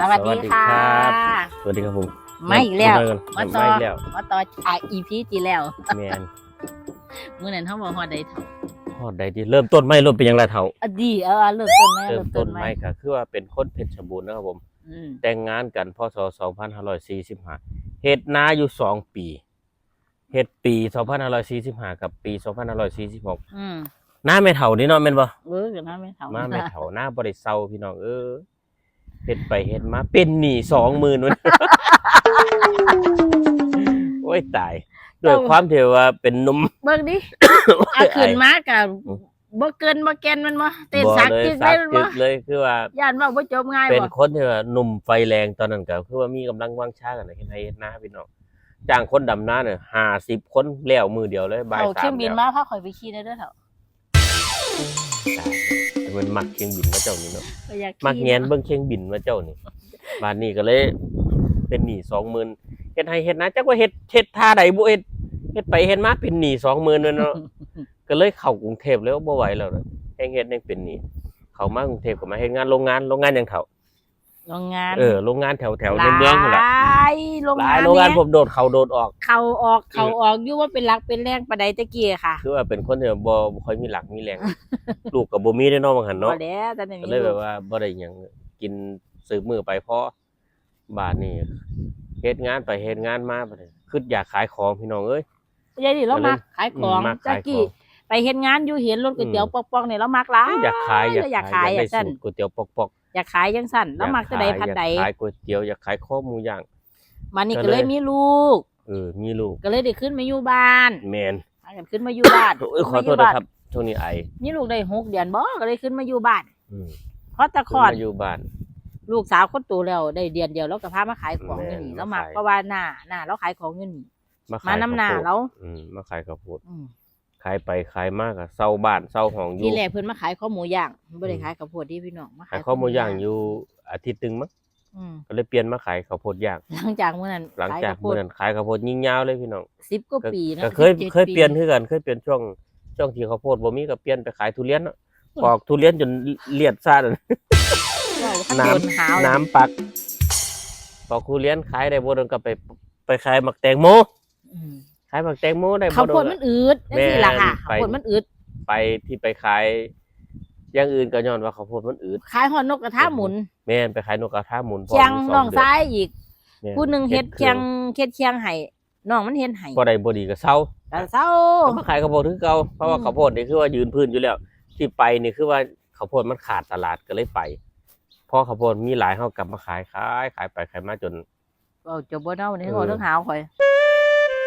สวัสดีค่ะ สวัสดีครับผมไม่อีกแล้วมามาต่ต่ออแล้วมาต่ออะ EP ที่แล้วแมนมื้อนั้นเฮาบอกฮอดได้เท่าฮอดใดที่เริ่มต้นไม่เริ่มเป็นยังไงเท่าอะดีเออเริ่มต้นไหมเริ่เริ่มมต้ต้นนไหมไม่ก็คือว่าเป็นคนเพชรบูรณ์นะครับผมอืมแต่งงานกันพศ2545เฮ็ดนาอยู่สองปีเฮ็ดปี2545กับปี2546อืมหน้าไม่เท่านี่เนาะแม่นบ่เออกันนะไม่เท่ามาไม่เท่าหน้าบ่ได้เซาพี่น้องเออ เฮ็ดไปเฮ็ดมา เป็นหนี้20,000มันโอ้ยตายด้วยความที่ว่าเป็นหนุ่มเบิ่งดิเอาขึ้นมากับบ่เกินบ่แกนมันบ่เต้นสักเลยจึกสัได้กมันจึบ่กเลยคือว่าย่านว่าบ่จบง่ายเป็นบ่คนที่ว่าหนุ่มไฟแรงตอนนั้นก็คือว่ามีกำลังวังชากันในเฮ็ดไทยเฮ็ดนาพี่น้องจ้างคนดำน้าเนี่ยห้าสิบคนแล้วมือเดียวเลยบ่ายเอาสาเครื่มองบินแล้วมาพาข่อยไปขี่ได้เด้อเถอะตาย มันมักเครื่องบินมาเจ้านี่เนาะก็อยากขี่มักแงนเบิ่งเครื่องบินมาเจ้านี่บ้านนี้ก็เลย เป็นหนี้สองหมื่นเฮ็ดให้เฮ็ดนาจักว่าเฮ็ดเฮ็ดท่าใดบ่เฮ็ดเฮ็ดไปเฮ็ดมาเป็นหนี้สองหมื่นเนาะก็เลยเข้ากรุงเทพแล้วบ่ไหวแล้วนะแฮงเฮ็ดแฮงเป็นหนี้เข้ามากรุงเทพก็มาเฮ็ดงานโรงงานโรงงานหยังเฒ่า โรงงานเออโรงงานแถวแถวในเมืองนั่นแหละหลายโรงายนหลางโรงงานเนี่ยผมโดดเขาโดดออก เขาออกเขาออกอยู่ว่าเป็นรักเป็นแรงปานใดตะกี้ค่ะคือว่าเป็นคนที่บ่บ่ค่อยมีหลักมีแรง ลูกกับบ่มีได้เนาะบางหันพอเนาะแล้วแต่ในก็นี้เลยแบบว่าบ่ได้หยังกินสืบมือไปเพราะบาทนี่เฮ็ดงานไปเฮ็ดงานมาบัดนี้คืออยากขายของพี่น้องเอ้ย ยายดิเรามาขายของอืมมาตะขายขกี้องไปเฮ็ดงานอยู่เห็นรถก๋วยเตี๋ยวอืมปอกๆเนี่ยเรามักหลายอยากขายอยากอยากขายขายอยากได้อะซั่นสูตรก๋วยเตี๋ยวปอก อยากขายจังซั่นๆเรามักจะใดพันใดอยากขายก๋วยเตี๋ยวอยากขายข้อหมูย่างมานี่ก็ก็เลยเลยมีลูกเออมีลูกก็เลยได้ขึ้นมาอยู่บ้านแมนพากันขึ้นมาอยู่บ้านโอ้ยขอโทษขึ้นมานะครับช่วงนี้ไอมีลูกได้หกเดือนบ่ก็เลยขึ้นมาอยู่บ้านอืมเพราะแตะคขึ้นลอดมาอยู่บ้าน ลูกสาวคนโตแล้วได้เดือนเดียวแล้วก็พามาขายของอยู่นี่แม่นแล้วมักมาขายเพราะว่าหน้าหน้าเราขายของอยู่นี่มามาขายน้ำหน้าข้วโพดเราอืมมาขายข้าวโพดอืม ขายไปขายมากอะเศร้าบ้านเศร้าห้องอยู่ที่แรกเพิ่นมาขายข้าวหมูย่างบ่ได้ขายข้าวโพดที่พี่น้องมาขายข้าวหมูย่างอยู่อาทิตย์หนึงมั้งอืมก็เลยเปลี่ยนมาขายข้าวโพดย่างหลังจากมื้อนั้นหลังขายจากข้าวโพเมื่ดอนั้นขายข้าวโพดยิ่งยาวเลยพี่น้องสิบกว่าก็ปีนะก็เคย17เคยเปลี่ยนคือกันเคยเปลี่ยนช่วงช่วงที่ข้าวโพดบ่มีก็เปลี่ยนไปขายทุเรียนเนาะปอกทุเรียนจนเลียดซ่าเลยว้าวขั้นน้ำโดนหาวน้ำปักปอกทุเรียนขายได้บ่โดนก็ไปไปขายหมักแตงโมอืม ขายหมักแตงโมได้ข้าวบ่โดโพดนมันอืดจังซี่ล่ะค่ะแม่นไปข้าวโพดมันอืดไปที่ไปขายอย่างอื่นก็ย้อนว่าข้าวโพดมันอืดขายฮอดนกกระทะหมุน แม่นไปขายนกกระทาหมุนพร้อมเคียงยู่สน้องเดืซ้ายอีกแม่นผู้หนึงเฮ็ดคเคีรื่ยองเฮ็ดเคียงให้น้องมันเฮ็ดให้บ่ได้บ่ดีก็เศร้าแต่เศร้าก็มาขายข้าวโพดคือเก่าเพราะว่าอืมข้าวโพดนี่คือว่ายืนพื้นอยู่แล้ว ที่ไปนี่คือว่าข้าวโพดมันขาดตลาดก็เลยไปพอข้าวโพดมีหลายเฮากลับมาขายขายขายไปขายมาจนเว้าจบบ่เนาะวันนี้เออเว้าเรื่องหาวข่อย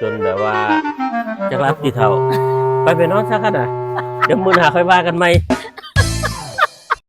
จนแบบว่าจะรับกี่เท่า ไปไปนอนซะกันนะเดี๋ยวมือหาค่อยว่ากันไหม